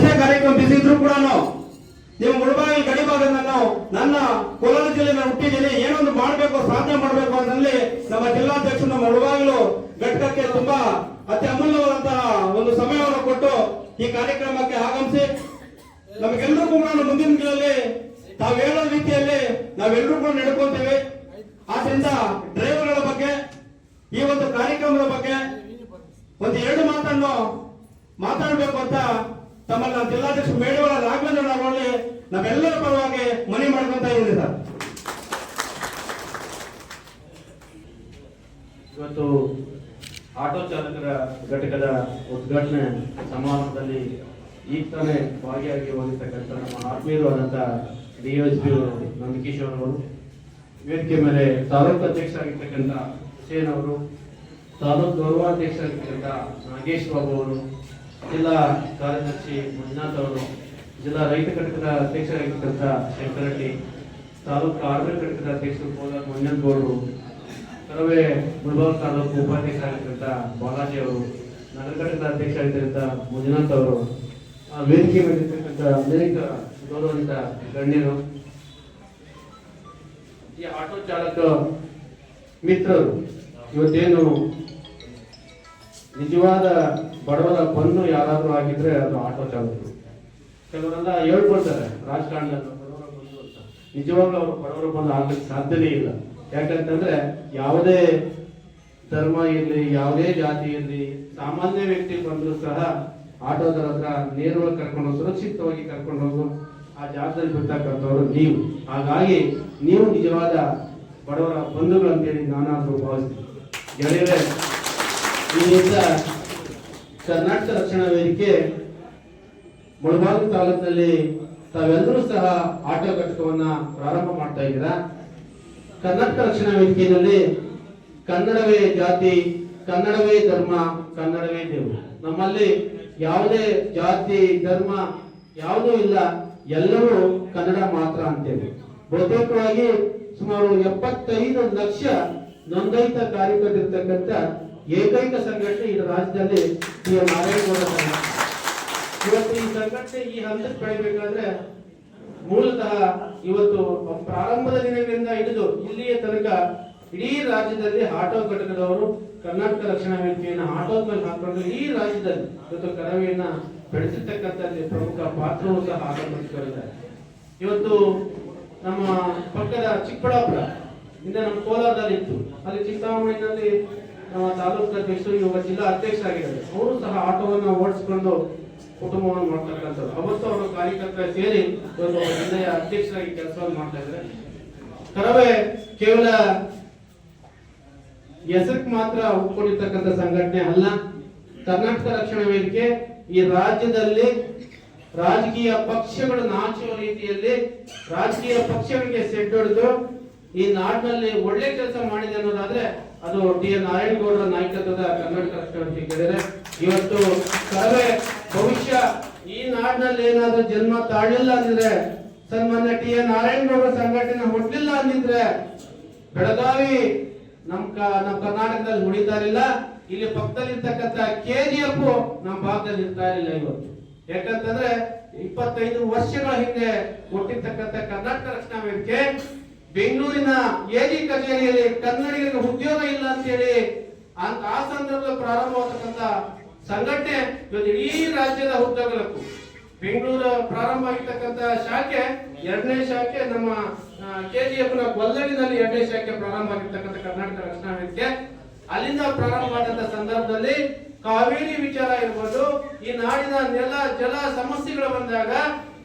ಎಷ್ಟೇ ಕಾರ್ಯಕ್ರಮ ಬಿಸಿ ಇದ್ರು ಕೂಡ ನೀವು ಮುಳಬಾಗಿಲು ಗಡಿ ಭಾಗದ ನಾನು ನನ್ನ ಕೋಲಾರ ಜಿಲ್ಲೆಯಲ್ಲಿ ಹುಟ್ಟಿದ್ದೀನಿ ಏನೊಂದು ಮಾಡಬೇಕು ಸಾಧನೆ ಮಾಡಬೇಕು ಅಂತಲ್ಲಿ ನಮ್ಮ ಜಿಲ್ಲಾಧ್ಯಕ್ಷರು ನಮ್ಮ ಮುಳಬಾಗಿಲು ಘಟಕಕ್ಕೆ ತುಂಬಾ ಅತಿ ಅಮೂಲ್ಯವಾದಂತಹ ಒಂದು ಸಮಯವನ್ನು ಕೊಟ್ಟು ಈ ಕಾರ್ಯಕ್ರಮಕ್ಕೆ ಆಗಮಿಸಿ ನಮಗೆಲ್ಲರಿಗೂ ಕೂಡ ಮುಂದಿನ ದಿನಗಳಲ್ಲಿ ತಾವು ಹೇಳೋ ರೀತಿಯಲ್ಲಿ ನಾವೆಲ್ಲರೂ ಕೂಡ ನಡ್ಕೊಂತೀವಿ ಆದ್ರಿಂದ ಡ್ರೈವರ್ಗಳ ಬಗ್ಗೆ, ಈ ಒಂದು ಕಾರ್ಯಕ್ರಮದ ಬಗ್ಗೆ ಒಂದು ಎರಡು ಮಾತನ್ನು ಮಾತಾಡಬೇಕು ಅಂತ ನಾನು ಜಿಲ್ಲಾಧ್ಯಕ್ಷ ಮೇಡವರ ರಾಘವೇಂದ್ರ ನಾಗೋಳಿ ನಮ್ಮೆಲ್ಲರ ಪರವಾಗಿ ಮನವಿ ಮಾಡ್ಕೊಂತ ಇದ್ದೀನಿ ಸರ್. ಇವತ್ತು ಆಟೋ ಚಾಲಕರ ಘಟಕದ ಉದ್ಘಾಟನೆ ಸಮಾರಂಭದಲ್ಲಿ ಈಗ ತಾನೇ ಭಾಗಿಯಾಗಿ ಹೋಗಿರ್ತಕ್ಕಂಥ ನಮ್ಮ ಆತ್ಮೀಯರು ಆದಂಥ ಡಿ ಎಸ್ ಪಿ ನಂದಕಿಶೋರ್ ಅವರು ವೇದಿಕೆ ಮೇಲೆ ತಾಲೂಕು ಅಧ್ಯಕ್ಷರಾಗಿರ್ತಕ್ಕಂಥ ಹುಸೇನ್ ಅವರು, ತಾಲೂಕು ಗೌರವಾಧ್ಯಕ್ಷರಾಗಿರ್ತಕ್ಕಂಥ ನಾಗೇಶ್ ಬಾಬು ಅವರು ಜಿಲ್ಲಾ ಕಾರ್ಯದರ್ಶಿ ಮಂಜುನಾಥ್ ಅವರು ಜಿಲ್ಲಾ ರೈತ ಘಟಕದ ಅಧ್ಯಕ್ಷರಾಗಿರ್ತಕ್ಕಂಥ ಶಂಕರಡ್ಡಿ ತಾಲೂಕು ಆಡಳಿತ ಘಟಕದ ಅಧ್ಯಕ್ಷರು ಕೋಲಾರ ಮಂಜನಗೌಡರು, ಕರವೇ ಗುಲ್ಬಾಗ್ ತಾಲೂಕು ಉಪಾಧ್ಯಕ್ಷರಾಗಿರ್ತಕ್ಕಂಥ ಬಾಲಾಜಿ ಅವರು, ನಗರ ಘಟಕದ ಅಧ್ಯಕ್ಷರಾಗಿರ್ತಕ್ಕಂಥ ಮಂಜುನಾಥ್ ಅವರು ವೇದಿಕೆ ಮೇಲಿರ್ತಕ್ಕಂಥ ಅನೇಕ ಗೌರವಾನ್ವಿತ ಗಣ್ಯರು, ಈ ಆಟೋ ಚಾಲಕ ಮಿತ್ರರು, ಇವತ್ತೇನು ನಿಜವಾದ ಬಡವರ ಬಂದು ಯಾರಾದರೂ ಆಗಿದ್ರೆ ಅದು ಆಟೋ ಚಾಲಕರು. ಕೆಲವರೆಲ್ಲ ಹೇಳ್ಕೊಳ್ತಾರೆ, ರಾಜಕಾರಣ ಬಡವರ ಬಂದು ಅಂತ. ನಿಜವಾಗ್ಲೂ ಅವರು ಬಡವರ ಬಂದು ಆಗ್ಲಿಕ್ಕೆ ಸಾಧ್ಯನೇ ಇಲ್ಲ. ಯಾಕಂತಂದ್ರೆ ಯಾವುದೇ ಧರ್ಮ ಇರಲಿ, ಯಾವುದೇ ಜಾತಿ ಇರಲಿ, ಸಾಮಾನ್ಯ ವ್ಯಕ್ತಿ ಬಂದರೂ ಸಹ ಆಟೋದರ ಹತ್ರ ನೇರವಾಗಿ ಕರ್ಕೊಂಡು ಸುರಕ್ಷಿತವಾಗಿ ಕರ್ಕೊಂಡು ಹೋಗು, ಆ ಜಾಗದಲ್ಲಿ ಬಿಡ್ತಕ್ಕಂಥವ್ರು ನೀವು. ಹಾಗಾಗಿ ನೀವು ನಿಜವಾದ ಬಡವರ ಬಂಧುಗಳು ಅಂತೇಳಿ ನಾನಾದ್ರೂ ಭಾವಿಸ್ತೀನಿ. ಗೆಳೆಯರೇ ಕರ್ನಾಟಕ ರಕ್ಷಣಾ ವೇದಿಕೆ ಮುಳಬಾಗಿಲು ತಾಲೂಕಿನಲ್ಲಿ ತಾವೆಲ್ಲರೂ ಸಹ ಆಟೋ ಘಟಕವನ್ನ ಪ್ರಾರಂಭ ಮಾಡ್ತಾ ಇದ್ದೀರಾ? ಕರ್ನಾಟಕ ರಕ್ಷಣಾ ವೇದಿಕೆಯಲ್ಲಿ ಕನ್ನಡವೇ ಜಾತಿ, ಕನ್ನಡವೇ ಧರ್ಮ, ಕನ್ನಡವೇ ದೇವರು. ನಮ್ಮಲ್ಲಿ ಯಾವುದೇ ಜಾತಿ, ಧರ್ಮ ಯಾವುದೂ ಇಲ್ಲ. ಎಲ್ಲರೂ ಕನ್ನಡ ಮಾತ್ರ ಅಂತೇವೆ ಬಹುತೇಕವಾಗಿ ಸುಮಾರು ಎಪ್ಪತ್ತೈದು ಲಕ್ಷ ನೋಂದಾಯಿತ ಕಾರ್ಯಕರ್ತರಿರ್ತಕ್ಕಂಥ ಏಕೈಕ ಸಂಘಟನೆ ಈ ರಾಜ್ಯದಲ್ಲಿ ಶ್ರೀ ನಾರಾಯಣಗೌಡ ಇವತ್ತು ಈ ಸಂಘಟನೆ ಈ ಹಂತಕ್ಕೆ ಬೆಳಿಬೇಕಾದ್ರೆ ಮೂಲತಃ ಇವತ್ತು ಪ್ರಾರಂಭದ ದಿನಗಳಿಂದ ಹಿಡಿದು ಇಲ್ಲಿಯ ತನಕ ಇಡೀ ರಾಜ್ಯದಲ್ಲಿ ಆಟೋ ಘಟಕದವರು ಕರ್ನಾಟಕ ರಕ್ಷಣಾ ವೇದಿಕೆಯನ್ನು ಆಟೋದ ಮೇಲೆ ಹಾಕೊಂಡು ಈ ರಾಜ್ಯದಲ್ಲಿ ಇವತ್ತು ಕರವೆಯನ್ನ ಬೆಳೆಸಿರ್ತಕ್ಕಂಥಲ್ಲಿ ಪ್ರಮುಖ ಪಾತ್ರವು ಸಹ ಆಗಮಿಸಿದ್ದಾರೆ ಇವತ್ತು ನಮ್ಮ ಪಕ್ಕದ ಚಿಕ್ಕಬಳ್ಳಾಪುರ ಹಿಂದೆ ನಮ್ಮ ಕೋಲಾರದಲ್ಲಿ ಇತ್ತು ಅಲ್ಲಿ ಚಿಂತಾಮಣಿನಲ್ಲಿ ತಾಲೂಕು ಅಧ್ಯಕ್ಷರು ಇವಾಗ ಜಿಲ್ಲಾ ಅಧ್ಯಕ್ಷರಾಗಿದ್ದಾರೆ ಅವರು ಸಹ ಆಟೋವನ್ನ ಓಡಿಸಿಕೊಂಡು ಕುಟುಂಬವನ್ನು ಮಾಡ್ತಕ್ಕಂಥದ್ದು ಅವತ್ತು ಅವರು ಕಾರ್ಯಕರ್ತರ ಸೇರಿ ಒಂದು ಜಿಲ್ಲೆಯ ಅಧ್ಯಕ್ಷರಾಗಿ ಕೆಲಸವನ್ನು ಮಾಡ್ತಾ ಇದ್ದಾರೆ. ಕರವೇ, ಕೇವಲ ಹೆಸರಕ್ಕೆ ಮಾತ್ರ ಒಪ್ಕೊಂಡಿರ್ತಕ್ಕಂಥ ಸಂಘಟನೆ ಅಲ್ಲ. ಕರ್ನಾಟಕ ರಕ್ಷಣಾ ವೇದಿಕೆ ಈ ರಾಜ್ಯದಲ್ಲಿ ರಾಜಕೀಯ ಪಕ್ಷಗಳು ನಾಚುವ ರೀತಿಯಲ್ಲಿ ರಾಜಕೀಯ ಪಕ್ಷಗಳಿಗೆ ಸೆಡ್ಡೊಡೆದು ಈ ನಾಡಿನಲ್ಲಿ ಒಳ್ಳೆ ಕೆಲಸ ಮಾಡಿದೆ ಅನ್ನೋದಾದ್ರೆ ಅದು ಟಿ ಎನ್ ನಾರಾಯಣಗೌಡರ ನಾಯಕತ್ವದ ಕರ್ನಾಟಕ ರಕ್ಷಣಾ ವೇದಿಕೆ ಇವತ್ತು ಸರ್ವೆ ಭವಿಷ್ಯ ಈ ನಾಡಿನಲ್ಲಿ ಏನಾದ್ರೂ ಜನ್ಮ ತಾಳಿಲ್ಲ ಅಂದಿದ್ರೆ, ಸನ್ಮಾನ್ಯ ಟಿ ಎನ್ ನಾರಾಯಣಗೌಡರ ಸಂಘಟನೆ ಹುಟ್ಟಲಿಲ್ಲ ಅಂದಿದ್ರೆ, ಬೆಳಗಾವಿ ನಮ್ ಕ- ನಮ್ ಕರ್ನಾಟಕದಲ್ಲಿ ಉಳಿತಾ ಇರಲಿಲ್ಲ. ಇಲ್ಲಿ ಪಕ್ಕದಲ್ಲಿ ಇರ್ತಕ್ಕಂಥ ಎಫ್ ನಮ್ಮ ಭಾಗದಲ್ಲಿ ಇರ್ತಾ ಇರಲಿಲ್ಲ ಇವತ್ತು. ಯಾಕಂತಂದ್ರೆ ಇಪ್ಪತ್ತೈದು ವರ್ಷಗಳ ಹಿಂದೆ ಕೊಟ್ಟಿರ್ತಕ್ಕಂಥ ಕರ್ನಾಟಕ ರಕ್ಷಣಾ ವೇದಿಕೆ ಬೆಂಗಳೂರಿನ ಎಜಿ ಕಚೇರಿಯಲ್ಲಿ ಕನ್ನಡಿಗರಿಗೆ ಉದ್ಯೋಗ ಇಲ್ಲ ಅಂತ ಹೇಳಿ ಆ- ಆ ಸಂದರ್ಭದಲ್ಲಿ ಪ್ರಾರಂಭವಾಗತಕ್ಕಂತ ಸಂಘಟನೆ ಇವತ್ತು ಇಡೀ ರಾಜ್ಯದ ಉದ್ಯೋಗಕ್ಕೂ ಬೆಂಗಳೂರು ಪ್ರಾರಂಭ ಆಗಿರ್ತಕ್ಕಂತ ಶಾಖೆ, ಎರಡನೇ ಶಾಖೆ, ನಮ್ಮ ಕೆಜಿಎಫ್ನ ಗೊಲ್ಲಡಿನಲ್ಲಿ ಎರಡನೇ ಶಾಖೆ ಪ್ರಾರಂಭ ಆಗಿರ್ತಕ್ಕಂಥ ಕರ್ನಾಟಕ ರಕ್ಷಣಾ ವೇದಿಕೆ. ಅಲ್ಲಿಂದ ಪ್ರಾರಂಭ ಆದಂತ ಸಂದರ್ಭದಲ್ಲಿ ಕಾವೇರಿ ವಿಚಾರ ಇರ್ಬೋದು, ಈ ನಾಡಿನ ನೆಲ, ಜಲ ಸಮಸ್ಯೆಗಳು ಬಂದಾಗ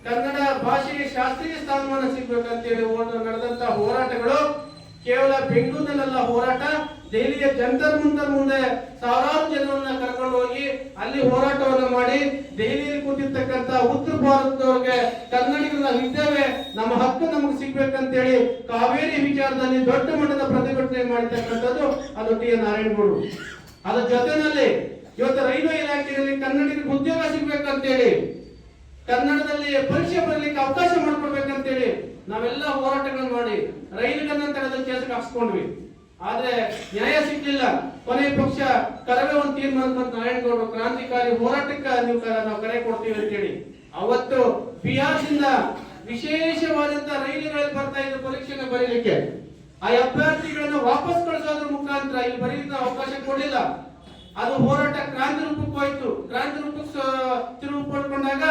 ಕನ್ನಡ ಭಾಷೆಗೆ ಶಾಸ್ತ್ರೀಯ ಸ್ಥಾನಮಾನ ಸಿಗ್ಬೇಕಂತೇಳಿ ನಡೆದಂತ ಹೋರಾಟಗಳು ಕೇವಲ ಬೆಂಗಳೂರಿನಲ್ಲ ಹೋರಾಟ, ದೆಹಲಿಯ ಜಂತರ್ ಮುಂತರ್ ಮುಂದೆ ಸಾವಿರಾರು ಜನರನ್ನ ಕರ್ಕೊಂಡು ಹೋಗಿ ಅಲ್ಲಿ ಹೋರಾಟವನ್ನ ಮಾಡಿ ದೆಹಲಿಯಲ್ಲಿ ಕೂತಿರ್ತಕ್ಕಂತ ಉತ್ತರ ಭಾರತದವ್ರಿಗೆ ಕನ್ನಡಿಗರನ್ನ ಇದ್ದೇವೆ ನಮ್ಮ ಹಕ್ಕು ನಮಗೆ ಸಿಗ್ಬೇಕಂತೇಳಿ ಕಾವೇರಿ ವಿಚಾರದಲ್ಲಿ ದೊಡ್ಡ ಮಟ್ಟದ ಪ್ರತಿಭಟನೆ ಮಾಡಿರ್ತಕ್ಕಂಥದ್ದು ಅದು ಟಿ ಎನ್ ನಾರಾಯಣಗೌಡರು. ಅದ್ರ ಜೊತೆನಲ್ಲಿ ಇವತ್ತು ರೈಲ್ವೆ ಇಲಾಖೆಯಲ್ಲಿ ಕನ್ನಡಿಗರಿಗೆ ಉದ್ಯೋಗ ಸಿಗ್ಬೇಕಂತೇಳಿ ಕನ್ನಡದಲ್ಲಿ ಪರೀಕ್ಷೆ ಬರಲಿಕ್ಕೆ ಅವಕಾಶ ಮಾಡ್ಕೊಡ್ಬೇಕಂತೇಳಿ ನಾವೆಲ್ಲ ಹೋರಾಟಗಳನ್ನು ಮಾಡಿ ರೈಲುಗಳನ್ನ ತೆಗೆದು ಕೆಲಸಕ್ಕೆ ಹಾಕ್ಸ್ಕೊಂಡ್ವಿ. ಆದ್ರೆ ನ್ಯಾಯ ಸಿಗ್ಲಿಲ್ಲ. ಕೊನೆ ಪಕ್ಷ ಕರವೇ ಒಂದು ತೀರ್ಮಾನ ನಾರಾಯಣಗೌಡರು ಕ್ರಾಂತಿಕಾರಿ ಹೋರಾಟಕ್ಕೆ ನೀವು ನಾವು ಕರೆ ಕೊಡ್ತೀವಿ ಅಂತೇಳಿ. ಅವತ್ತು ಬಿಹಾರದಿಂದ ವಿಶೇಷವಾದಂತ ರೈಲುಗಳಲ್ಲಿ ಬರ್ತಾ ಇದ್ದ ಪರೀಕ್ಷೆನ ಬರೀಲಿಕ್ಕೆ. ಆ ಅಭ್ಯರ್ಥಿಗಳನ್ನ ವಾಪಸ್ ಕಳಿಸೋದ್ರ ಮುಖಾಂತರ ಇಲ್ಲಿ ಬರೀಲಿಕ್ಕೆ ಅವಕಾಶ ಕೊಡಲಿಲ್ಲ. ಅದು ಹೋರಾಟ ಕ್ರಾಂತಿ ರೂಪಕ್ಕೆ ಹೋಯ್ತು. ಕ್ರಾಂತಿ ರೂಪಕ್ಕೆ ತಿರುವು ಪಡ್ಕೊಂಡಾಗ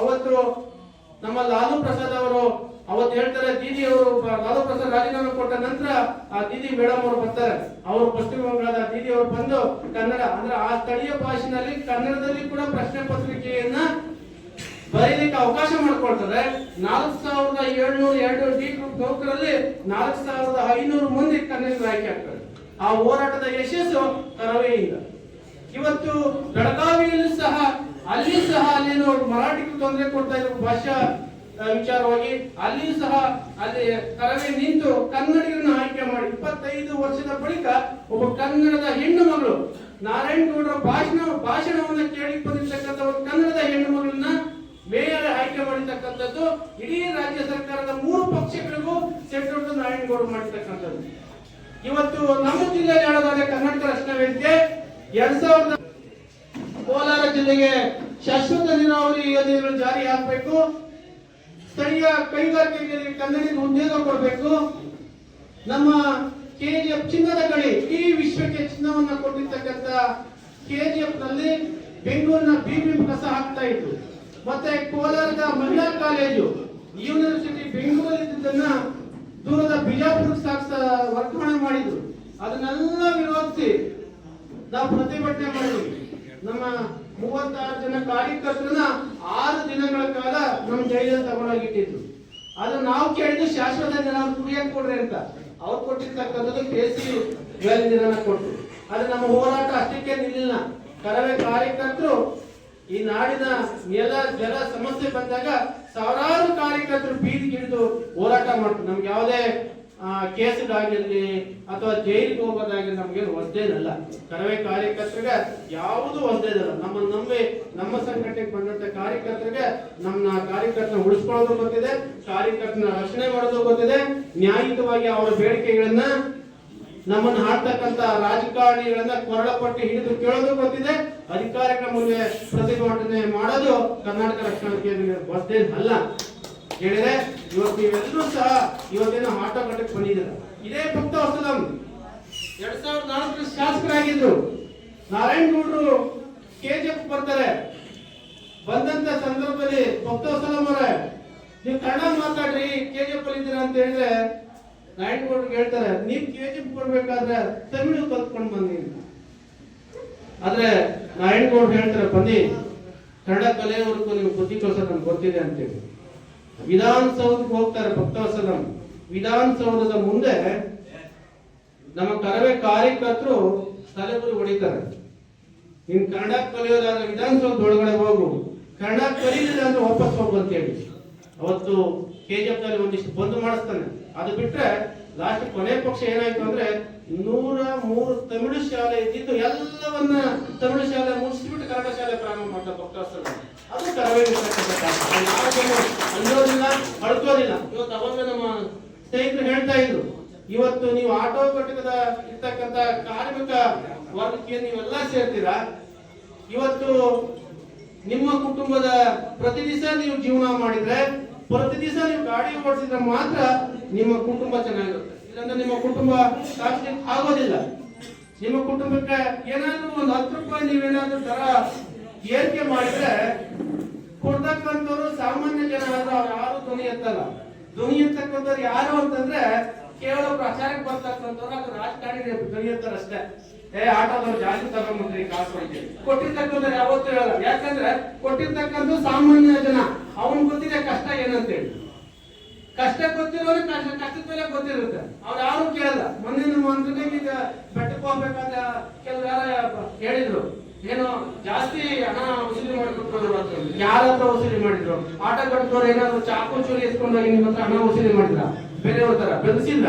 ಅವತ್ತು ನಮ್ಮ ಲಾಲು ಪ್ರಸಾದ್ ಅವರು ಅವತ್ತು ಹೇಳ್ತಾರೆ, ದೀದಿ ಅವರು, ಲಾಲು ಪ್ರಸಾದ್ ರಾಜೀನಾಮೆ ಕೊಟ್ಟ ನಂತರ ಆ ದೀದಿ ಮೇಡಮ್ ಅವರು ಬರ್ತಾರೆ. ಅವರು ಪಶ್ಚಿಮ ಬಂಗಾಳದ ದೀದಿ ಅವರು ಬಂದು ಕನ್ನಡ, ಅಂದ್ರೆ ಆ ಸ್ಥಳೀಯ ಭಾಷೆನಲ್ಲಿ ಕನ್ನಡದಲ್ಲಿ ಕೂಡ ಪ್ರಶ್ನೆ ಪತ್ರಿಕೆಯನ್ನ ಬರೀಲಿಕ್ಕೆ ಅವಕಾಶ ಮಾಡಿಕೊಳ್ತಾರೆ. ನಾಲ್ಕು ಸಾವಿರದ ಏಳ್ನೂರ ಎರಡು ಡಿ ಗ್ರೂಪ್ ನೌಕರಲ್ಲಿ ನಾಲ್ಕು ಸಾವಿರದ ಐನೂರು ಮಂದಿ ಕನ್ನಡಿಗರು ಆಯ್ಕೆ ಆಗ್ತಾರೆ. ಆ ಹೋರಾಟದ ಯಶಸ್ಸು ಕರವೆಯಿಂದ ಇವತ್ತು ಬೆಳಗಾವಿಯಲ್ಲೂ ಸಹ, ಅಲ್ಲಿ ಸಹ ಅಲ್ಲೇನು ಮರಾಠಿಗೆ ತೊಂದರೆ ಕೊಡ್ತಾ ಇರುವ ಭಾಷಾ ವಿಚಾರವಾಗಿ ಅಲ್ಲಿಯೂ ಸಹ ಅಲ್ಲಿ ತರವೇ ನಿಂತು ಕನ್ನಡಿಗರನ್ನು ಆಯ್ಕೆ ಮಾಡಿ ಇಪ್ಪತ್ತೈದು ವರ್ಷದ ಬಳಿಕ ಒಬ್ಬ ಕನ್ನಡದ ಹೆಣ್ಣು ಮಗಳು ನಾರಾಯಣಗೌಡರ ಭಾಷಣ, ಭಾಷಣವನ್ನು ಕೇಳಿ ಬಂದಿರ್ತಕ್ಕಂಥ ಒಂದು ಕನ್ನಡದ ಹೆಣ್ಣು ಮಗಳನ್ನ ಮೇಯರ್ ಆಯ್ಕೆ ಮಾಡಿರ್ತಕ್ಕಂಥದ್ದು. ಇಡೀ ರಾಜ್ಯ ಸರ್ಕಾರದ ಮೂರು ಪಕ್ಷಗಳಿಗೂ ಸೆಂಟ್ರಲ್ ನಾರಾಯಣಗೌಡ ಮಾಡಿರ್ತಕ್ಕಂಥದ್ದು. ಇವತ್ತು ನಮ್ಮ ಜಿಲ್ಲೆಯಲ್ಲಿ ಹೇಳೋದಾದ್ರೆ ಕರ್ನಾಟಕ ರಕ್ಷಣಾ ವೇದಿಕೆ ಎರಡ್ ಸಾವಿರದ ಕೋಲಾರ ಜಿಲ್ಲೆಗೆ ಶಾಶ್ವತ ನೀರಾವರಿ ಯೋಜನೆಗಳು ಜಾರಿ ಆಗಬೇಕು. ಸ್ಥಳೀಯ ಕೈಗಾರಿಕೆಗಳಿಗೆ ಕನ್ನಡಿಗೆ ಉದ್ಯೋಗ ಕೊಡಬೇಕು. ನಮ್ಮ ಕೆಜಿಎಫ್ ಚಿನ್ನದ ಕಳಿ ಈ ವಿಶ್ವಕ್ಕೆ ಚಿನ್ನವನ್ನ ಕೊಟ್ಟಿರ್ತಕ್ಕಂಥ ಕೆಜಿಎಫ್ನಲ್ಲಿ ಬೆಂಗಳೂರಿನ ಬಿಬಿ ಕಸ ಹಾಕ್ತಾ ಇತ್ತು ಮತ್ತೆ ಕೋಲಾರದ ಮಹಿಳಾ ಕಾಲೇಜು ಯೂನಿವರ್ಸಿಟಿ ಬೆಂಗಳೂರಿನ ದೂರದ ಬಿಜಾಪುರ ಸಾಕ್ಸ ವರ್ಗಾವಣೆ ಮಾಡಿದ್ರು. ಅದನ್ನೆಲ್ಲ ವಿರೋಧಿಸಿ ನಾವು ಪ್ರತಿಭಟನೆ ಮಾಡಿದ್ವಿ. ನಮ್ಮ ಮೂವತ್ತಾರು ಜನ ಕಾರ್ಯಕರ್ತರನ್ನ ಆರು ದಿನಗಳ ಕಾಲ ನಮ್ಮ ಜೈಲಲ್ಲಿ ತಗೊಂಡೋಗಿಟ್ಟಿದ್ರು ಅದು ನಾವು ಕೇಳಿದ್ದು ಶಾಶ್ವತ ಜನ ಕುಡಿಯಕ್ ಕೊಡ್ರಿ ಅಂತ ಅವ್ರು ಕೊಟ್ಟಿರ್ತಕ್ಕಂಥದ್ದು ಕೆ ಸಿ ವೆಲ್ ದಿನ ಕೊಟ್ಟರು ಅದು ನಮ್ಮ ಹೋರಾಟ ಅಷ್ಟಕ್ಕೆ ನಿಲ್ಲ ಕರವೇ ಕಾರ್ಯಕರ್ತರು ಈ ನಾಡಿನ ನೆಲ, ಜಲ ಸಮಸ್ಯೆ ಬಂದಾಗ ಸಾವಿರಾರು ಕಾರ್ಯಕರ್ತರು ಬೀದಿಗಿಳಿದು ಹೋರಾಟ ಮಾಡ್ತಾರೆ ನಮ್ಗೆ ಯಾವುದೇ ಕೇಸ್ಗಾಗಿರ್ಲಿ ಅಥವಾ ಜೈಲಿಗೆ ಹೋಗೋದಾಗಿ ನಮ್ಗೆ ಒದ್ದೇನಲ್ಲ ಕರವೇ ಕಾರ್ಯಕರ್ತರಿಗೆ ಯಾವುದು ಹೊಸದೇನಲ್ಲ ನಮ್ಮ ನಂಬಿ, ನಮ್ಮ ಸಂಘಟನೆಗೆ ಬಂದಂತ ಕಾರ್ಯಕರ್ತರಿಗೆ ನಮ್ಮ ಕಾರ್ಯಕರ್ತನ ಉಳಿಸ್ಕೊಳ್ಳೋದು ಗೊತ್ತಿದೆ, ಕಾರ್ಯಕರ್ತನ ರಕ್ಷಣೆ ಮಾಡೋದು ಗೊತ್ತಿದೆ. ನ್ಯಾಯಿಕವಾಗಿ ಅವರ ಬೇಡಿಕೆಗಳನ್ನ, ನಮ್ಮನ್ನು ಹಾಡ್ತಕ್ಕಂತ ರಾಜಕಾರಣಿಗಳನ್ನ ಕೊರಳಪಟ್ಟಿ ಹಿಡಿದು ಕೇಳೋದು ಗೊತ್ತಿದೆ. ಅಧಿಕಾರಿಗಳ ಮುಂದೆ ಪ್ರತಿಭಟನೆ ಮಾಡೋದು ಕರ್ನಾಟಕ ರಕ್ಷಣಾ ಕೇಂದ್ರ ಅಲ್ಲ. ಹೇಳಿದ್ರೆ ಇವತ್ತು ನೀವೆಲ್ಲರೂ ಸಹ ಇವತ್ತಿನ ಆಟ ಕಟ್ಟಕ್ಕೆ ಬಂದಿದ್ದೀರ? ಇದೇ ಭಕ್ತ ವಸಲಂ ಎರಡ್ ಸಾವಿರದ ನಾಲ್ಕರ ಶಾಸಕರಾಗಿದ್ರು. ನಾರಾಯಣಗೌಡರು ಕೆಜಿಎಫ್ ಬರ್ತಾರೆ. ಬಂದಂತ ಸಂದರ್ಭದಲ್ಲಿ ಭಕ್ತ ವಸಲಂ ಅವರೇ. ನೀವು ಕನ್ನಡ ಮಾತಾಡ್ರಿ, ಕೆಜಿಎಫ್ ಅಲ್ಲಿ ಇದ್ದೀರಾ ಅಂತ ಹೇಳಿದ್ರೆ ನಾರಾಯಣಗೌಡ್ರಿಗೆ ಹೇಳ್ತಾರೆ, ನೀವ್ ಕೆಜಿಎಫ್ ಬರ್ಬೇಕಾದ್ರೆ ತಮಿಳು ಕಲ್ತ್ಕೊಂಡು ಬನ್ನಿ ಆದ್ರೆ ನಾರಾಯಣಗೌಡ್ರು ಹೇಳ್ತಾರೆ, ಬನ್ನಿ, ಕನ್ನಡ ಕಲೆಯವರೆಗೂ ನೀವು ಬುದ್ಧಿ ಕೋಸ ನಮ್ಗೆ ಗೊತ್ತಿದೆ ಅಂತೇಳಿ ವಿಧಾನಸೌಧಕ್ಕೆ ಹೋಗ್ತಾರೆ ಭಕ್ತವಸಲಂ ವಿಧಾನಸೌಧದ ಮುಂದೆ ನಮ್ಮ ಕರವೇ ಕಾರ್ಯಕರ್ತರು ತಲೆಬುರಿ ಹೊಡಿತಾರೆ. ನೀನ್ ಕನ್ನಡ ಕಲಿಯೋದಾದ್ರೆ ವಿಧಾನಸೌಧ ಒಳಗಡೆ ಹೋಗು. ಕನ್ನಡ ಕಲಿಯಲಿಲ್ಲ ಅಂದ್ರೆ ವಾಪಸ್ ಹೋಗು ಅಂತ ಹೇಳಿ. ಅವತ್ತು ಕೆಜಿಎಫ್ನಲ್ಲಿ ಒಂದಿಷ್ಟು ಬಂದ್ ಮಾಡಿಸ್ತಾನೆ. ಅದು ಬಿಟ್ರೆ ಲಾಸ್ಟ್ ಕೊನೆ ಪಕ್ಷ ಏನಾಯ್ತು ಅಂದ್ರೆ ನೂರ ಮೂರು ತಮಿಳು ಶಾಲೆ ಇದ್ದಿದ್ದು ಎಲ್ಲವನ್ನ ತಮಿಳು ಶಾಲೆ ಮುಗಿಸ್ಬಿಟ್ಟು ಕನ್ನಡ ಶಾಲೆ ಪ್ರಾರಂಭ ಮಾಡ್ತಾರೆ ಭಕ್ತಾಸ್ತ್ರ ಅದು ಕರವೇ ಅನ್ನೋದಿಲ್ಲ ಅಳ್ಕೋದಿಲ್ಲ ಇವತ್ತು ಅವಾಗ ನಮ್ಮ ಸ್ನೇಹಿತರು ಹೇಳ್ತಾ ಇದ್ರು. ಇವತ್ತು ನೀವು ಆಟೋ ಘಟಕದ ಇರ್ತಕ್ಕಂತ ಕಾರ್ಮಿಕ ವರ್ಗಕ್ಕೆ ನೀವೆಲ್ಲ ಸೇರ್ತೀರಾ? ಇವತ್ತು ನಿಮ್ಮ ಕುಟುಂಬದ ಪ್ರತಿ ದಿವಸ ನೀವು ಜೀವನ ಮಾಡಿದ್ರೆ, ಪ್ರತಿ ದಿವಸ ನೀವು ಗಾಡಿ ಓಡಿಸಿದ್ರೆ ಮಾತ್ರ ನಿಮ್ಮ ಕುಟುಂಬ ಚೆನ್ನಾಗಿರುತ್ತೆ. ಇಲ್ಲಾಂದ್ರೆ ನಿಮ್ಮ ಕುಟುಂಬ ಸಾಕ್ಷಿ ಆಗೋದಿಲ್ಲ. ನಿಮ್ಮ ಕುಟುಂಬಕ್ಕೆ ಏನಾದ್ರೂ ಒಂದು ಹತ್ತು ರೂಪಾಯಿ ನೀವೇನಾದ್ರೂ ದರ ಏರಿಕೆ ಮಾಡಿದ್ರೆ ಕೊಡ್ತಕ್ಕಂಥವ್ರು ಸಾಮಾನ್ಯ ಜನ ಆದ್ರೆ ಅವ್ರು ಯಾರು ಧ್ವನಿ ಇರ್ತಕ್ಕಂಥವ್ರು ಯಾರು ಅಂತಂದ್ರೆ ಕೇವಲ ಪ್ರಚಾರಕ್ಕೆ ಬರ್ತಕ್ಕಂಥವ್ರು ಅದು ರಾಜಕಾರಣಿ ಧ್ವನಿ ಅಷ್ಟೇ. ಏ, ಆಟೋದವ್ರು ಜಾಸ್ತಿ ತಗೊಂಡ್ಬಂದ್ರಿ, ಕಾಸು ಕೊಟ್ಟಿರ್ತಕ್ಕಂಥ ಯಾವತ್ತೂ ಹೇಳಲ್ಲ. ಯಾಕಂದ್ರೆ ಕೊಟ್ಟಿರ್ತಕ್ಕಂಥ ಸಾಮಾನ್ಯ ಜನ. ಅವನ್ ಗೊತ್ತಿದೆ ಕಷ್ಟ ಏನಂತೇಳಿ. ಕಷ್ಟ ಗೊತ್ತಿರೋರು ಕಷ್ಟ, ಕಷ್ಟದ ಮೇಲೆ ಗೊತ್ತಿರುತ್ತೆ. ಅವ್ರು ಯಾರು ಕೇಳಲ್ಲ. ನಮ್ಮ ಮಂತ್ರಿಗೆ ಈಗ ಬೆಟ್ಟಕ್ಕೆ ಹೋಗ್ಬೇಕಾದ್ರೆ ಕೆಲವ್ರು ಯಾರ ಹೇಳಿದ್ರು. ಏನೋ ಜಾಸ್ತಿ ಹಣ ಯಾರ ಹತ್ರ ವಸೂಲಿ ಮಾಡಿದ್ರು? ಆಟ ಕಟ್ಟಿದವ್ರು ಏನಾದ್ರು ಚಾಕು ಚೂರಿ ಎತ್ಕೊಂಡು ಹೋಗಿ ನಿಮ್ಮ ಹತ್ರ ಹಣ ವಸೂಲಿ ಮಾಡಿದ್ರ? ಬೇರೆಯವ್ರ ತರ ಬೆಳೆಸಿಲ್ಲ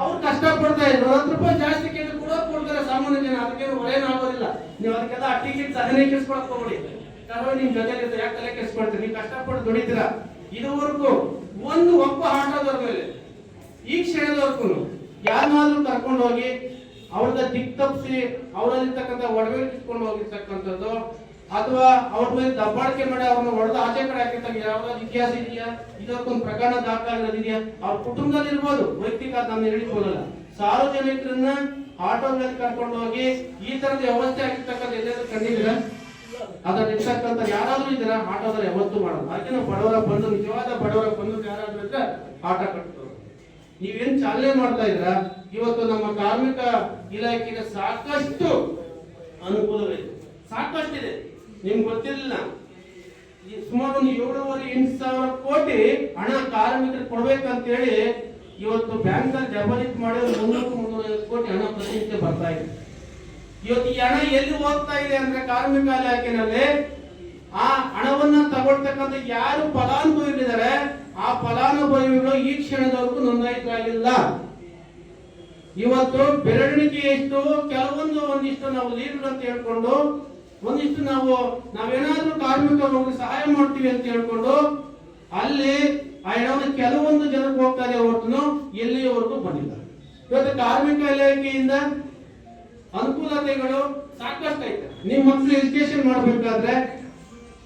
ಅವ್ರು ಕಷ್ಟ ಪಡ್ತಾ ಇದ್ರು. ಹತ್ತು ರೂಪಾಯಿ ಜಾಸ್ತಿ ಕೇಳಿ ಕೂಡ ಕೊಡ್ತಾರೆ ಸಾಮಾನ್ಯ ಜನ. ಅದಕ್ಕೆ ಹೊರೇನಾಗೋದಿಲ್ಲ ನೀವು ಅದಕ್ಕೆಲ್ಲ ಟಿಕೆಟ್ ಸಹನೆ ಕೆಲ್ಸ್ಕೊಳಕ್ ಹೋಗ್ಬಿಡಿ. ಕರ್ವ ನಿಮ್ ಜೊತೆ ಯಾಕೆ ತಲೆ ಕೆಲ್ಸ್ಕೊಳ್ತೀರಿ ನೀವು ಕಷ್ಟಪಟ್ಟು ದುಡಿತೀರ? ಇದುವರೆಗೂ ಒಂದು ಒಬ್ಬ ಆಟೋದವ್ರ ಮೇಲೆ. ಈ ಕ್ಷಣದವರೆಗೂ ಯಾರನ್ನಾದ್ರೂ ಕರ್ಕೊಂಡು ಹೋಗಿ ಅವ್ರದ ದಿಕ್ ತಪ್ಪಿಸಿ ಅವರಲ್ಲಿರ್ತಕ್ಕಂಥ ಒಡವೆ ಕಿತ್ಕೊಂಡು ಹೋಗಿರ್ತಕ್ಕಂಥದ್ದು ಅಥವಾ ಅವ್ರ ಮೇಲೆ ದಬ್ಬಾಳಿಕೆ ಮಾಡಿ ಅವ್ರನ್ನ ಹೊಡೆದು ಆಚೆ ಕಡೆ ಹಾಕಿರ್ತಾರೆ. ಯಾವ್ದಾದ್ರು ಇತಿಹಾಸ ಇದೆಯಾ? ಇದಕ್ಕೊಂದು ಪ್ರಕರಣ ದಾಖಲಾಗಿರೋದಿದೆಯಾ ಅವ್ರ ಕುಟುಂಬದಲ್ಲಿ ಇರ್ಬೋದು. ವೈಯಕ್ತಿಕ ನಾನು ಹೇಳಿಕೊಳ್ಳಲ್ಲ ಸಾರ್ವಜನಿಕರನ್ನ ಆಟೋಗಳಲ್ಲಿ ಕರ್ಕೊಂಡು ಹೋಗಿ ಈ ತರದ ವ್ಯವಸ್ಥೆ ಆಗಿರ್ತಕ್ಕಂಥ ಎಲ್ಲಾದ್ರೂ ಕಂಡಿದ್ದೀರಾ? ಅದ್ರಲ್ಲಿ ಇರ್ತಕ್ಕಂಥ ಯಾರಾದ್ರೂ ಇದರ ಆಟೋದಲ್ಲಿ ಯಾವತ್ತು ಮಾಡೋದು ಅದಕ್ಕೆ ನಾವು ಬಡವರ ಬಂದು ನಿಜವಾದ ಬಡವರ ಬಂದು ಯಾರಾದ್ರೂ ಇದ್ರೆ ಆಟ ಕಟ್ತಾರೆ ನೀವೇನ್ ಚಾಲನೆ ಮಾಡ್ತಾ ಇದ್ರ ಇವತ್ತು ನಮ್ಮ ಕಾರ್ಮಿಕ ಇಲಾಖೆಗೆ ಸಾಕಷ್ಟು ಅನುಕೂಲವಿದೆ ಸಾಕಷ್ಟಿದೆ. ನಿಮ್ಗೆ ಗೊತ್ತಿರಲಿಲ್ಲ ಸುಮಾರು ಒಂದು ಏಳುವರೆ, ಎಂಟು ಸಾವಿರ ಕೋಟಿ ಹಣ ಕಾರ್ಮಿಕರಿಗೆ ಕೊಡ್ಬೇಕಂತೇಳಿ ಇವತ್ತು ಬ್ಯಾಂಕ್ ಡೆಪಾಸಿಟ್ ಮಾಡಿ ಮುನ್ನೂರು, ಮುನ್ನೂರೈವತ್ತು ಕೋಟಿ ಹಣ ಪ್ರತಿನಿತ್ಯ ಬರ್ತಾ ಇದೆ. ಇವತ್ತು ಈ ಹಣ ಎಲ್ಲಿ ಹೋಗ್ತಾ ಇದೆ ಅಂದ್ರೆ ಕಾರ್ಮಿಕ ಇಲಾಖೆನಲ್ಲಿ? ಆ ಹಣವನ್ನ ತಗೊಳ್ತಕ್ಕಂತ ಯಾರು ಫಲಾನುಭವಿಗಳಿದ್ದಾರೆ, ಆ ಫಲಾನುಭವಿಗಳು ಈ ಕ್ಷಣದವರೆಗೂ ನೋಂದಾಯಿತರಾಗಿಲ್ಲ. ಇವತ್ತು ಬೆರಳಿಕೆ ಎಷ್ಟು, ಕೆಲವೊಂದು ಒಂದಿಷ್ಟು ನಾವು ಲೀಡ್ ಅಂತ ಹೇಳ್ಕೊಂಡು ಒಂದಿಷ್ಟು ನಾವು, ನಾವೇನಾದ್ರೂ ಕಾರ್ಮಿಕ ಸಹಾಯ ಮಾಡ್ತೀವಿ ಅಂತ ಹೇಳ್ಕೊಂಡು ಅಲ್ಲಿ ಆ ಹಣವನ್ನು ಕೆಲವೊಂದು ಜನಕ್ಕೆ ಹೋಗ್ತಾರೆ ಹೊರತು ಎಲ್ಲಿಯವರೆಗೂ ಬಂದಿಲ್ಲ. ಇವತ್ತು ಕಾರ್ಮಿಕ ಇಲಾಖೆಯಿಂದ ಅನುಕೂಲತೆಗಳು ಸಾಕಷ್ಟು ಐತೆ ನಿಮ್ಮ ಮಕ್ಳು ಎಜುಕೇಶನ್ ಮಾಡ್ಬೇಕಾದ್ರೆ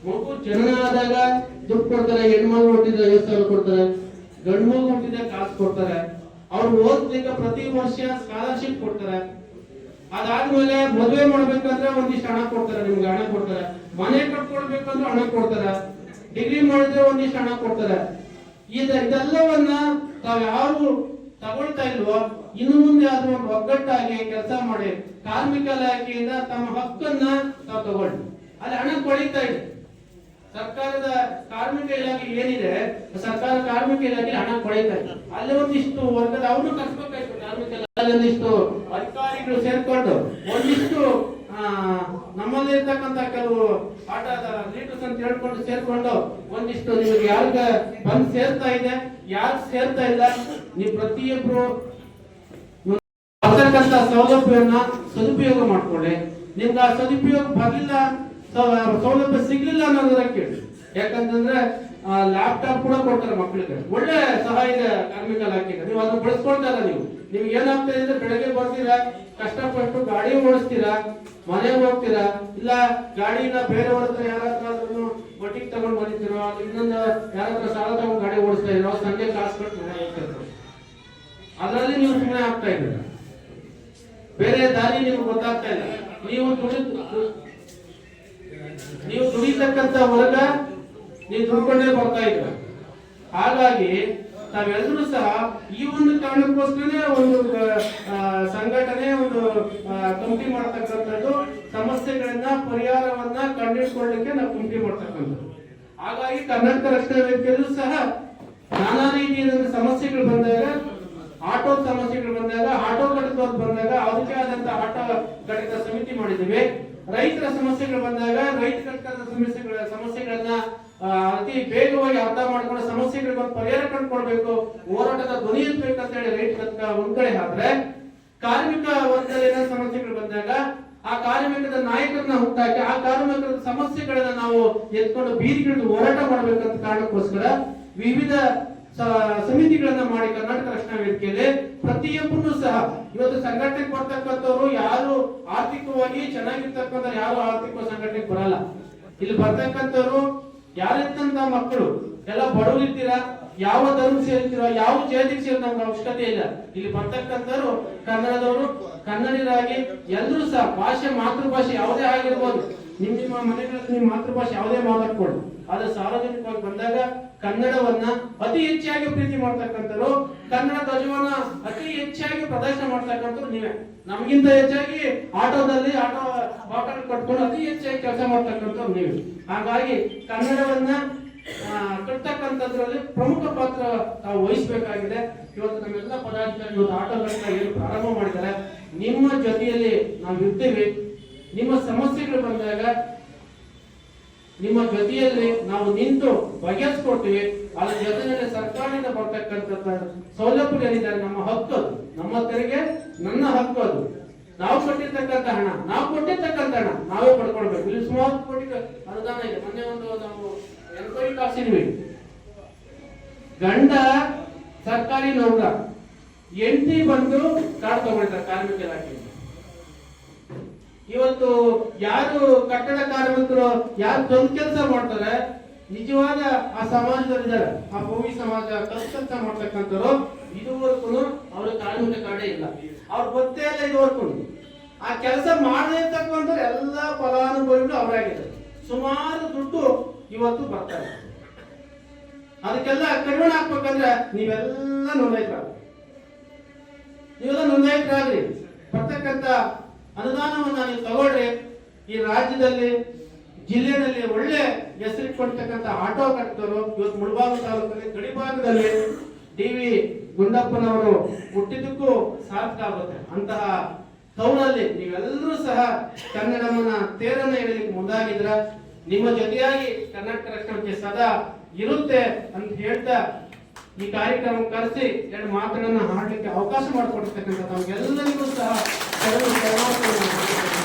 ಮಗು ಜನನ ಆದಾಗ ದುಡ್ಡು ಕೊಡ್ತಾರೆ ಹೆಣ್ಮಗು ಹುಟ್ಟಿದ್ರೆ ಐವತ್ತು ಸಾವಿರ ಕೊಡ್ತಾರೆ, ಗಂಡು ಮಗು ಹುಟ್ಟಿದ್ರೆ ಕಾಸು ಕೊಡ್ತಾರೆ, ಅವ್ರು ಓದ್ಲಿಕ್ಕೆ ಪ್ರತಿ ವರ್ಷ ಸ್ಕಾಲರ್ಶಿಪ್ ಕೊಡ್ತಾರೆ. ಅದಾದ್ಮೇಲೆ ಮದುವೆ ಮಾಡ್ಬೇಕಂದ್ರೆ ಒಂದಿಷ್ಟು ಹಣ ಕೊಡ್ತಾರೆ, ನಿಮ್ಗೆ ಹಣ ಕೊಡ್ತಾರೆ. ಮನೆ ಕಟ್ಕೊಳ್ಬೇಕಂದ್ರೆ ಹಣ ಕೊಡ್ತಾರೆ. ಡಿಗ್ರಿ ಮಾಡಿದ್ರೆ ಒಂದಿಷ್ಟು ಹಣ ಕೊಡ್ತಾರೆ. ಇದ ಇದೆಲ್ಲವನ್ನ ತಾವ್ ಯಾರು ತಗೊಳ್ತಾ ಇಲ್ವೋ? ಇನ್ನು ಮುಂದೆ ಆದ್ರೂ ಒಂದು ಒಗ್ಗಟ್ಟಾಗಿ ಕೆಲಸ ಮಾಡಿ ಕಾರ್ಮಿಕ ಇಲಾಖೆಯಿಂದ ತಮ್ಮ ಹಕ್ಕನ್ನ ತಾವು ತಗೊಳ್ಳಿ. ಅಲ್ಲಿ ಹಣ ಕೊಳಿತಾ ಇದೆ. ಸರ್ಕಾರದ ಕಾರ್ಮಿಕ ಇಲಾಖೆ ಏನಿದೆ ಸರ್ಕಾರ ಕಾರ್ಮಿಕ ಇಲಾಖೆ ಹಣ ಇದೆ. ಅಲ್ಲಿ ಒಂದಿಷ್ಟು ವರ್ಗದ ಅವರು ಕಸ್ಬೇಕಾಯ್ತು ಕಾರ್ಮಿಕ ಒಂದಿಷ್ಟು ಅಧಿಕಾರಿಗಳು ಸೇರ್ಕೊಂಡು ಒಂದಿಷ್ಟು ಆ, ನಮ್ಮಲ್ಲಿ ಇರ್ತಕ್ಕಂತ ಕೆಲವು ಆಟದ ಲೀಡರ್ಸ್ ಅಂತ ಹೇಳ್ಕೊಂಡು ಸೇರ್ಕೊಂಡು ಒಂದಿಷ್ಟು ನಿಮಗೆ ಯಾರಿಗ ಬಂದ್ ಸೇರ್ತಾ ಇದೆ ಯಾರು ಸೇರ್ತಾ ಇಲ್ಲ ನೀವು ಪ್ರತಿಯೊಬ್ರು ಸೌಲಭ್ಯವನ್ನ ಸದುಪಯೋಗ ಮಾಡ್ಕೊಳ್ಳಿ. ನಿಮ್ಗೆ ಆ ಸದುಪಯೋಗ ಬರ್ಲಿಲ್ಲ ಸೌಲಭ್ಯ ಸಿಗ್ಲಿಲ್ಲ ಅನ್ನೋದನ್ನ ಕೇಳಿ. ಯಾಕಂತಂದ್ರೆ ಲ್ಯಾಪ್ಟಾಪ್ ಕೂಡ ಕೊಡ್ತಾರೆ ಮಕ್ಕಳಿಗೆ ಒಳ್ಳೆ ಸಹಾಯ ಇದೆ ಕಾರ್ಮಿಕ ಇಲಾಖೆಗೆ ನೀವು ಅದನ್ನ ಬಳಸ್ಕೊಳ್ತಾ ಇಲ್ಲ ನೀವು. ನಿಮ್ಗೆ ಏನಾಗ್ತಾ ಇದೆ? ಬೆಳಗ್ಗೆ ಬರ್ತೀರಾ? ಕಷ್ಟಪಟ್ಟು ಗಾಡಿ ಓಡಿಸ್ತೀರಾ? ಮನೆಗೆ ಹೋಗ್ತೀರಾ? ಇಲ್ಲ, ಗಾಡಿನ ಬೇರೆಯವ್ರ ಹತ್ರ ಯಾರಾದ್ರೂ ಬಟ್ಟಿಗೆ ತಗೊಂಡ್ ಬರ್ತೀರೋ ಇನ್ನೊಂದು ಯಾರ ಹತ್ರ ಸಾಲ ತಗೊಂಡು ಗಾಡಿ ಓಡಿಸ್ತಾ ಇರೋ ಸಂಜೆ ಕಾಸು ಕಟ್ಟು ಅದರಲ್ಲಿ ನೀವು ಸುಮ್ಮನೆ ಆಗ್ತಾ ಇದ್ದೀರಾ? ಬೇರೆ ದಾರಿ ನಿಮ್ಗೆ ಗೊತ್ತಾಗ್ತಾ ಇಲ್ಲ. ನೀವು ದುಡಿ ನೀವು ದುಡಿತಕ್ಕಂತ ಹೊರಗ ನೀವು ದುಡ್ಕೊಂಡೇ ಬರ್ತಾ ಇದ್ರ ಹಾಗಾಗಿ ತಾವೆಲ್ಲರೂ ಸಹ ಈ ಒಂದು ಕಾರಣಕ್ಕೋಸ್ಕರನೇ ಒಂದು ಸಂಘಟನೆ, ಒಂದು ಕಮಿಟಿ ಮಾಡ್ತಕ್ಕಂಥದ್ದು, ಸಮಸ್ಯೆಗಳನ್ನ, ಪರಿಹಾರವನ್ನ ಕಂಡುಹಿಡ್ಕೊಳ್ಳಿಕ್ಕೆ ನಾವು ಕಮಿಟಿ ಮಾಡ್ತಕ್ಕಂಥದ್ದು. ಹಾಗಾಗಿ ಕರ್ನಾಟಕ ರಕ್ಷಣಾ ವೇದಿಕೆಯಲ್ಲೂ ಸಹ ನಾನಾ ರೀತಿಯ ಸಮಸ್ಯೆಗಳು ಬಂದಾಗ, ಆಟೋ ಸಮಸ್ಯೆಗಳು ಬಂದಾಗ, ಆಟೋ ಘಟಕದವ್ರು ಬಂದಾಗ, ಅದಕ್ಕೆ ಆದಂತ ಆಟೋ ಘಟಕ ಸಮಿತಿ ಮಾಡಿದ್ದೀವಿ. ರೈತರ ಸಮಸ್ಯೆಗಳು ಬಂದಾಗ ರೈತ ಸಮಸ್ಯೆಗಳ ಸಮಸ್ಯೆಗಳನ್ನ ಅತಿ ಬೇಗವಾಗಿ ಅರ್ಥ ಮಾಡ್ಕೊಂಡು ಸಮಸ್ಯೆಗಳಿಗೆ ಒಂದು ಪರಿಹಾರ ಕಂಡುಕೊಳ್ಬೇಕು ಹೋರಾಟದ ಧ್ವನಿ ಅಂತ ಹೇಳಿ ರೈತ ಒಂದ್ ಕಡೆ ಆದ್ರೆ ಕಾರ್ಮಿಕ ವರ್ಗದ ಏನಾದ್ರು ಸಮಸ್ಯೆಗಳು ಬಂದಾಗ ಆ ಕಾರ್ಮಿಕದ ನಾಯಕರನ್ನ ಹುಟ್ಟಾಕಿ, ಆ ಕಾರ್ಮಿಕರ ಸಮಸ್ಯೆಗಳನ್ನ ನಾವು ಎತ್ಕೊಂಡು ಬೀದಿಗಿಳಿದು ಹೋರಾಟ ಮಾಡ್ಬೇಕಂತ ಕಾರಣಕ್ಕೋಸ್ಕರ ವಿವಿಧ ಸಮಿತಿಗಳನ್ನ ಮಾಡಿ ಕರ್ನಾಟಕ ರಕ್ಷಣಾ ವೇದಿಕೆಯಲ್ಲಿ ಪ್ರತಿಯೊಬ್ಬರು ಸಹ ಇವತ್ತು ಸಂಘಟನೆ ಕೊಡ್ತಕ್ಕಂಥವ್ರು ಯಾರು ಆರ್ಥಿಕವಾಗಿ ಚೆನ್ನಾಗಿರ್ತಕ್ಕಂಥ ಯಾರು ಆರ್ಥಿಕ ಸಂಘಟನೆ ಬರಲ್ಲ. ಇಲ್ಲಿ ಬರ್ತಕ್ಕಂಥವ್ರು ಯಾರಿರ್ತಂತ ಮಕ್ಕಳು, ಎಲ್ಲ ಬಡವರಿದ್ದೀರಾ? ಯಾವ ಧರ್ಮ ಸೇರ್ತೀರೋ ಯಾವ ಜಾತಿಗೆ ಸೇರಿ ನಮ್ಗೆ ಅವಶ್ಯಕತೆ ಇಲ್ಲ. ಇಲ್ಲಿ ಬರ್ತಕ್ಕಂಥವ್ರು ಕನ್ನಡದವರು, ಕನ್ನಡಿಗರಾಗಿ ಎಲ್ಲರೂ ಸಹ ಭಾಷೆ, ಮಾತೃಭಾಷೆ ಯಾವುದೇ ಆಗಿರ್ಬೋದು ನಿಮ್ ನಿಮ್ಮ ಮನೆಗಳಲ್ಲಿ ನಿಮ್ಮ ಮಾತೃಭಾಷೆ ಯಾವುದೇ ಮಾತಾಡ್ಕೊಳ್ಳಿ ಆದ್ರೆ ಸಾರ್ವಜನಿಕವಾಗಿ ಬಂದಾಗ ಕನ್ನಡವನ್ನ ಅತಿ ಹೆಚ್ಚಾಗಿ ಪ್ರೀತಿ ಮಾಡ್ತಕ್ಕಂಥವ್ರು ಕನ್ನಡ ಧ್ವಜವನ್ನ ಅತಿ ಹೆಚ್ಚಾಗಿ ಪ್ರದರ್ಶನ ಮಾಡ್ತಕ್ಕಂಥವ್ರು ನೀವೇ. ನಮಗಿಂತ ಹೆಚ್ಚಾಗಿ ಆಟೋದಲ್ಲಿ ಆಟೋ, ಬಾಟಲ್ ಕಟ್ಕೊಂಡು ಅತಿ ಹೆಚ್ಚಾಗಿ ಕೆಲಸ ಮಾಡ್ತಕ್ಕಂಥವ್ರು ನೀವೇ. ಹಾಗಾಗಿ ಕನ್ನಡವನ್ನ ಕಟ್ತಕ್ಕಂಥದ್ರಲ್ಲಿ ಪ್ರಮುಖ ಪಾತ್ರ ತಾವು ವಹಿಸಬೇಕಾಗಿದೆ. ಇವತ್ತು ನಮ್ಮೆಲ್ಲ ಪದಾಧಿಕಾರಿ ಇವತ್ತು ಆಟೋಗಳನ್ನ ಏನು ಪ್ರಾರಂಭ ಮಾಡಿದ್ದಾರೆ. ನಿಮ್ಮ ಜೊತೆಯಲ್ಲಿ ನಾವು ಇರ್ತೀವಿ ನಿಮ್ಮ ಸಮಸ್ಯೆಗಳು ಬಂದಾಗ ನಿಮ್ಮ ಜೊತೆಯಲ್ಲಿ ನಾವು ನಿಂತು ಬಗೆಹರಿಸ್ಕೊಡ್ತೀವಿ ಅದ್ರ ಜೊತೆಯಲ್ಲಿ ಸರ್ಕಾರದಿಂದ ಬರ್ತಕ್ಕಂಥ ಸೌಲಭ್ಯ ಏನಿದ್ದಾರೆ ನಮ್ಮ ಹಕ್ಕು ಅದು. ನಮ್ಮ ತೆರಿಗೆ, ನನ್ನ ಹಕ್ಕು ಅದು. ನಾವು ಕೊಟ್ಟಿರ್ತಕ್ಕಂಥ ಹಣ, ನಾವು ಕೊಟ್ಟಿರ್ತಕ್ಕಂಥ ಹಣ, ನಾವೇ ಪಡ್ಕೊಳ್ಬೇಕು. ಇಲ್ಲಿ ಸುಮಾರು ಕೋಟಿ ಅನುದಾನ ಇದೆ. ಮೊನ್ನೆ ಒಂದು ನಾವು ಎನ್ಕ್ವೈರಿ ಕಾಸಿದ್ವಿ ಗಂಡ ಸರ್ಕಾರಿ ನೌಕರ, ಎಂಟಿ ಬಂದು ಕಾರ್ಡ್ ತಗೊಳ್ತಾರೆ ಕಾರ್ಮಿಕ ಇಲಾಖೆ ಇವತ್ತು ಯಾರು ಕಟ್ಟಡ ಕಾರ್ಮಿಕರು, ಯಾರು ಸ್ವಂತ ಕೆಲಸ ಮಾಡ್ತಾರೆ, ನಿಜವಾದ ಆ ಸಮಾಜದಲ್ಲಿದ್ದಾರೆ. ಆ ಭೂಮಿ ಸಮಾಜ ಕೆಲಸ ಮಾಡ್ತಕ್ಕಂಥವ್ರು ಇದುವರೆಗೂ ಅವ್ರ ಕಾರ್ಮಿಕ ಕಾರ್ಡೇ ಇಲ್ಲ. ಅವ್ರ ಗೊತ್ತೇ ಇಲ್ಲ ಇದುವರೆಗೂ. ಆ ಕೆಲಸ ಮಾಡದೇ ಇರ್ತಕ್ಕಂಥ ಎಲ್ಲ ಫಲಾನುಭವಿಗಳು ಅವರಾಗಿದ್ದಾರೆ ಸುಮಾರು ದುಡ್ಡು ಇವತ್ತು ಬರ್ತಾರೆ ಅದಕ್ಕೆಲ್ಲ ಕಡಿಮೆ ಹಾಕ್ಬೇಕಂದ್ರೆ ನೀವೆಲ್ಲ ನೋಂದಾಯಿತರಾಗಬೇಕು ನೀವೆಲ್ಲ ನೋಂದಾಯಿತರಾಗ್ರಿ. ಬರ್ತಕ್ಕಂಥ ಅನುದಾನವನ್ನ ನೀವು ತಗೊಳ್ರಿ. ಈ ರಾಜ್ಯದಲ್ಲಿ, ಜಿಲ್ಲೆಯಲ್ಲಿ ಒಳ್ಳೆ ಹೆಸರಿಟ್ಕೊಂಡಿರ್ತಕ್ಕಂಥ ಆಟೋ ಕಟ್ಟರು ಇವತ್ತು ಮುಳಬಾಗ ತಾಲೂಕಲ್ಲಿ ಗಡಿಭಾಗದಲ್ಲಿ ಡಿ ವಿ ಗುಂಡಪ್ಪನವರು ಹುಟ್ಟಿದ್ದಕ್ಕೂ ಸಾರ್ಥಕ ಆಗುತ್ತೆ. ಅಂತಹ ಟೌನಲ್ಲಿ ನೀವೆಲ್ಲರೂ ಸಹ ಕನ್ನಡವನ್ನ ತೇರನ್ನ ಹೇಳಲಿಕ್ಕೆ ಮುಂದಾಗಿದ್ರ ನಿಮ್ಮ ಜೊತೆಯಾಗಿ ಕರ್ನಾಟಕ ರಕ್ಷಣೆ ಸದಾ ಇರುತ್ತೆ ಅಂತ ಹೇಳ್ತಾ ಈ ಕಾರ್ಯಕ್ರಮ ಕರೆಸಿ ಎರಡು ಮಾತುಗಳನ್ನ ಹಾಡಲಿಕ್ಕೆ ಅವಕಾಶ ಮಾಡಿಕೊಡ್ತಕ್ಕಂಥ ನಮಗೆಲ್ಲರಿಗೂ ಸಹ 可以的，那不能。